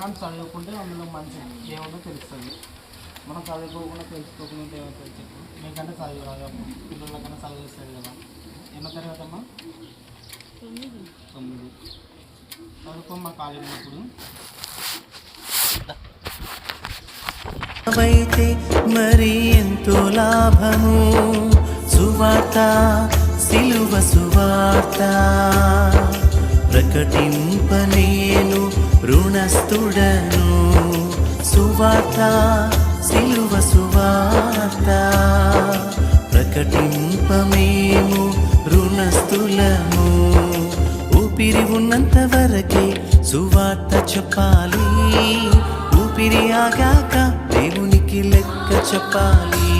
కానీ చదువుకుంటే అందులో మంచి ఏమన్నా తెలుస్తుంది. మనం చదువుకోకుండా తెలుసుకోకుండా ఏమవుతుంది చెప్పు. మీకంటే చదువు రాదు పిల్లలకన్నా చదువు ఇస్తుంది కదా. ఎన్నో తరగతి అమ్మా? తొమ్మిది. చదువుకో మా కాలేజీ ఉన్నప్పుడు. అయితే మరి ఎంతో లాభము. సువార్త సిలువ సువార్త. ప్రకటింప నేను రుణస్థుడను. సువార్త సిలువ సువార్త. ప్రకటింప మేము రుణస్థులము. ఊపిరి ఉన్నంత వరకే సువార్త చెప్పాలి. ఊపిరి ఆగాక దేవునికి లెక్క చెప్పాలి.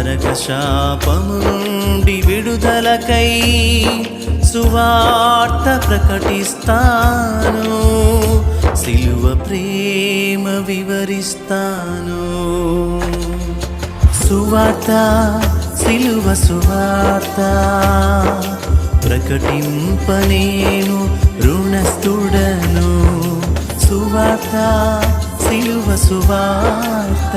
నరక శాపము నుండి విడుదలకై సువార్త ప్రకటిస్తాను. సిలువ ప్రేమ వివరిస్తాను. సువార్త సిలువ సువార్త ప్రకటింపనేను రుణస్థుడను సువార్త సిలువ సువార్త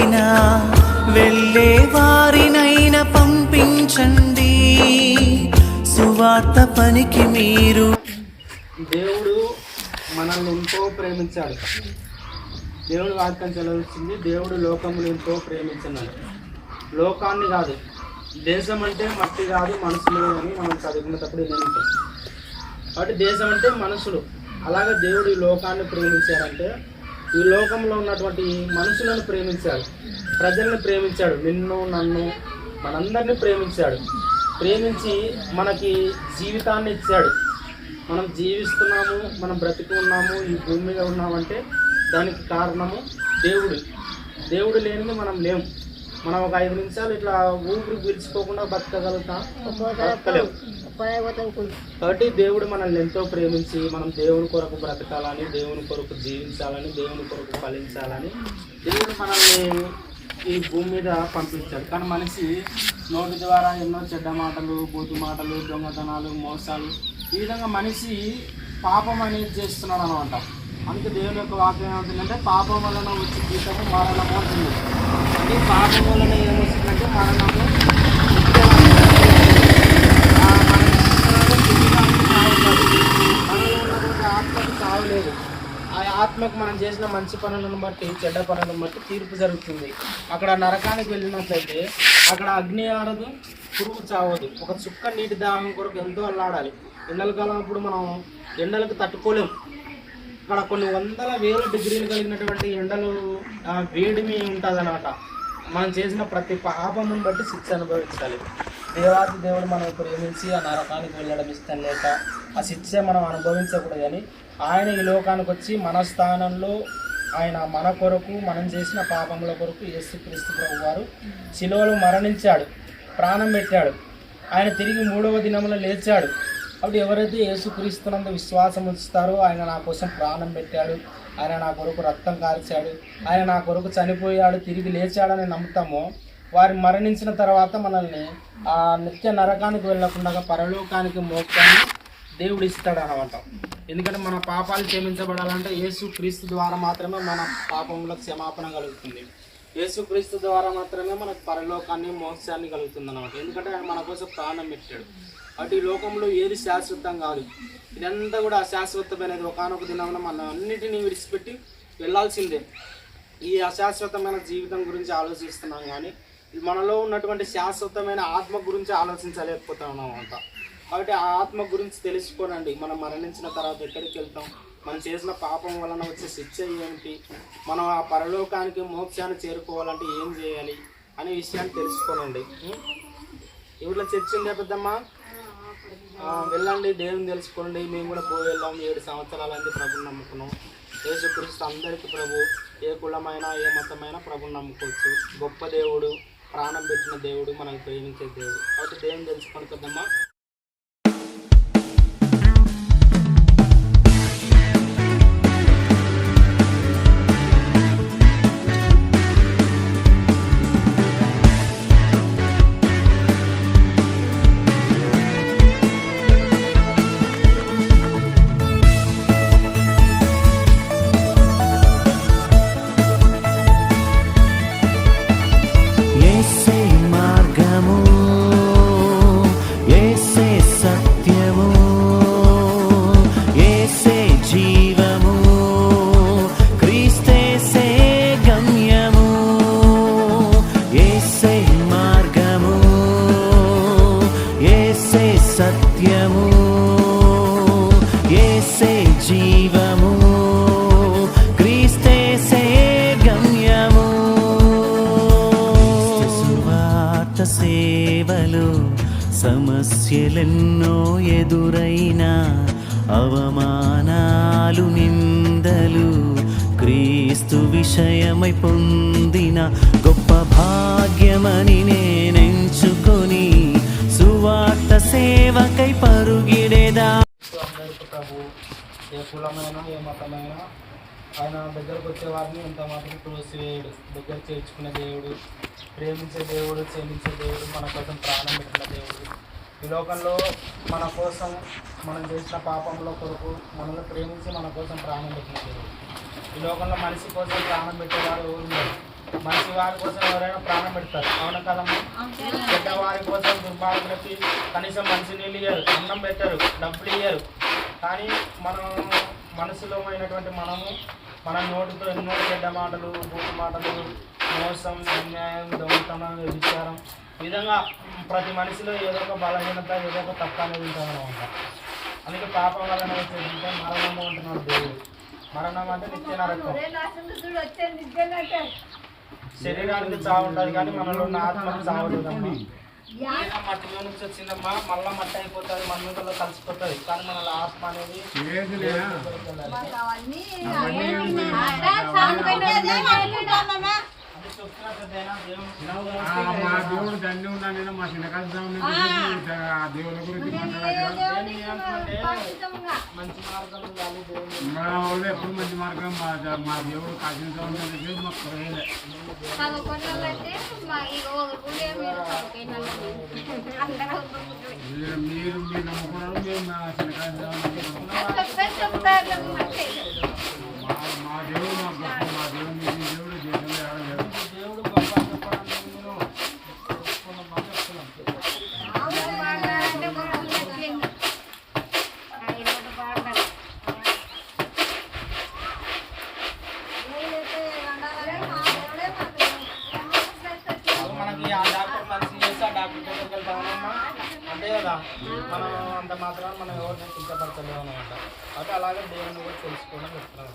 వెళ్ళలేకపోయినా వెళ్ళే వారినైనా పంపించండి. సువార్త పనికి మీరు. దేవుడు మనల్ని ఎంతో ప్రేమించాడు. దేవుడు వాక్యం చదివించింది దేవుడు లోకములు ఎంతో ప్రేమించినాడు. లోకాన్ని కాదు దేశం అంటే మట్టి కాదు మనుషులు అని మనం చదువుకునేటప్పుడు వినంటాం కాబట్టి దేశం అంటే మనుషులు అలాగే దేవుడు ఈ లోకాన్ని ప్రేమించారంటే ఈ లోకంలో ఉన్నటువంటి మనుషులను ప్రేమించాడు. ప్రజల్ని ప్రేమించాడు. నిన్ను నన్ను మనందరినీ ప్రేమించాడు. ప్రేమించి మనకి జీవితాన్ని ఇచ్చాడు. మనం జీవిస్తున్నాము మనం బ్రతికి ఉన్నాము ఈ భూమి మీద ఉన్నామంటే దానికి కారణము దేవుడు. దేవుడు లేనిది మనం లేము. మనం ఒక ఐదు నిమిషాలు ఇట్లా ఊపిరి పీల్చుకోకుండా బతకగలుగుతాం. బతకలేము కాబట్టి దేవుడు మనల్ని ఎంతో ప్రేమించి మనం దేవుని కొరకు బ్రతకాలని దేవుని కొరకు జీవించాలని దేవుని కొరకు ఫలించాలని దేవుడు మనల్ని ఈ భూమి మీద పంపించాడు. కానీ మనిషి నోటి ద్వారా ఎన్నో చెడ్డ మాటలు బూతు మాటలు దొంగతనాలు మోసాలు ఈ విధంగా మనిషి పాపం అనేది చేస్తున్నాడు అనమాట అందుకే దేవుని యొక్క వాక్యం ఏమవుతుందంటే పాపం వలన వచ్చి జీతము మరణము అవుతుంది అంటే పాపం వలన ఏమొస్తుందంటే మరణము మనలో ఉన్నటువంటి ఆత్మకు ఆ ఆత్మకు మనం చేసిన మంచి పనులను బట్టి చెడ్డ పనులను బట్టి తీర్పు జరుగుతుంది. అక్కడ నరకానికి వెళ్ళినట్లయితే అక్కడ అగ్ని ఆడదు పురుగు చావదు. ఒక చుక్క నీటి దాహం కొరకు ఎంతో అల్లాడాలి. ఎండల కాలం అప్పుడు మనం ఎండలకు తట్టుకోలేము అక్కడ కొన్ని వందల వేల డిగ్రీలు కలిగినటువంటి ఎండలు ఆ, వేడిమి ఉంటుంది మనం చేసిన ప్రతి పాపమును బట్టి శిక్ష అనుభవించాలి. దేవాది దేవుడు మనం ప్రేమించి ఆ నరకానికి వెళ్ళడం ఇష్టం లేక ఆ శిక్ష మనం అనుభవించకూడదు కానీ ఆయన ఈ లోకానికి వచ్చి మన స్థానంలో ఆయన మన కొరకు మనం చేసిన పాపముల కొరకు యేసుక్రీస్తు ప్రభు వారు శిలువలో మరణించాడు ప్రాణం పెట్టాడు. ఆయన తిరిగి మూడవ దినంలో లేచాడు. అప్పుడు ఎవరైతే యేసుక్రీస్తునందు విశ్వాసం ఉంచుతారో ఆయన నా కోసం ప్రాణం పెట్టాడు. ఆయన నా కొరకు రక్తం కాల్చాడు. ఆయన నా కొరకు చనిపోయాడు. తిరిగి లేచాడని నమ్ముతామో వారు మరణించిన తర్వాత మనల్ని ఆ నిత్య నరకానికి వెళ్ళకుండా పరలోకానికి మోక్షాన్ని దేవుడు ఇస్తాడు అనమాట ఎందుకంటే మన పాపాలు క్షమించబడాలంటే యేసు క్రీస్తు ద్వారా మాత్రమే మన పాపంలో క్షమాపణ కలుగుతుంది. యేసు క్రీస్తు ద్వారా మాత్రమే మనకు పరలోకాన్ని మోక్షాన్ని కలుగుతుంది అనమాట ఎందుకంటే ఆయన మన కోసం ప్రాణం పెట్టాడు. అటు ఈ లోకంలో ఏది శాశ్వతం కాదు. ఇదంతా కూడా అశాశ్వతమైనది. ఒకనొక దినమున మనం అన్నిటినీ విడిచిపెట్టి వెళ్ళాల్సిందే. ఈ అశాశ్వతమైన జీవితం గురించి ఆలోచిస్తున్నాం కానీ మనలో ఉన్నటువంటి శాశ్వతమైన ఆత్మ గురించి ఆలోచించలేకపోతున్నాం అనమాట కాబట్టి ఆ ఆత్మ గురించి తెలుసుకోనండి. మనం మరణించిన తర్వాత ఎక్కడికి వెళ్తాం? మనం చేసిన పాపం వలన వచ్చే శిక్ష ఏమిటి? మనం ఆ పరలోకానికి మోక్షాన్ని చేరుకోవాలంటే ఏం చేయాలి? అనే విషయాన్ని తెలుసుకోనండి. ఇవిట్లో చర్చ ఉందా పెద్దమ్మా? వెళ్ళండి దేవుని తెలుసుకోండి. మేము కూడా పోయి వెళ్ళాము ఏడు సంవత్సరాలైంది ప్రభుని నమ్ముకున్నాం. యేసుక్రీస్తు అందరికీ ప్రభు ఏ కులమైనా ఏ మతమైనా ప్రభుని నమ్ముకోవచ్చు. గొప్ప దేవుడు ప్రాణం పెట్టిన దేవుడు మనకు ప్రేమించే దేవుడు. కాబట్టి దేవుని తెలుసుకొని కదమ్మా. మార్గము ఏసే సత్యము ఏసే జీవము క్రీస్తేసే గమ్యము. సువార్త సేవలు సమస్యలెన్నో ఎదురైనా అవమానాలు నిందలు క్రీస్తు విషయమై పొందిన గొప్ప భాగ్యమని నేనెంచుకొని సువార్త సేవకై పరుగిడేదా. ఏ కులమైనా ఏ మతమైనా ఆయన దగ్గరకు వచ్చే వారిని ఎంత మాత్రం త్రోసివేయుడు. దగ్గర చేర్చుకునే దేవుడు ప్రేమించే దేవుడు క్షమించే దేవుడు మన కోసం ప్రాణం పెట్టిన దేవుడు. ఈ లోకంలో మన కోసం మనం చేసిన పాపంలో కొరకు మనల్ని ప్రేమించి మన కోసం ప్రాణం పెట్టిన దేవుడు. ఈ లోకంలో మనిషి కోసం ప్రాణం పెట్టేవారు ఎవరు మనిషి వారి కోసం ఎవరైనా ప్రాణం పెడతారు. అవునా కదమ్మా? పెద్దవారి కోసం దుర్మార్గులకి కనీసం మంచి నీళ్ళు ఇయ్యరు అన్నం పెట్టరు డబ్బులు ఇయ్యరు. కానీ మనం మనసులో అయినటువంటి మనము మన నోటితో ఎన్నో చెడ్డ మాటలు బూటు మాటలు మోసం అన్యాయం దొంగతనం విచారం విధంగా ప్రతి మనిషిలో ఏదో ఒక బలహీనత ఏదో ఒక తప్ప అనేది ఉంటుందన్నమాట అందుకే పాపం వలన వచ్చేది మరణము అంటున్నాడు దేవుడు. మరణం అంటే నిత్య నరకం. శరీరానికి చావు ఉంటుంది కానీ మనలో ఉన్న ఆత్మకు చావు లేదమ్మా మట్టిలో నుంచి వచ్చిందమ్మా మళ్ళా మట్టి అయిపోతుంది మన్నుకలో కలిసిపోతుంది. కానీ మన ఆత్మ అనేది మా దేవుడు దండి ఉన్నా నేను మా చిన్నకాల దేవుడి గురించి మా వాళ్ళు ఎప్పుడు మంచి మార్గం మా మా దేవుడు కాసిన దేవుడు మాకు కొరయలే మీరు మీరు మీరు నమ్ముకున్నారు మేము మా చిన్నకాల మా మా దేవుడు మా గొప్ప మా దేవుడు మీ దేవుడు దేశంలో ఎవరు లేరు దేవుడు గొప్ప చెప్పడానికి నేను తెలుసుకున్నామా చెప్తున్నాం అప్పుడు మనకి ఆ డాక్టర్ మంచి చేస్తే ఆ డాక్టర్ దగ్గరికి వెళ్తామమ్మా అంతే కదా మనం అంత మాత్రం మనం ఎవరిని చింతపడతలేము అనమాట అయితే అలాగే దేవుని కూడా తెలుసుకోవడం చెప్తున్నాను.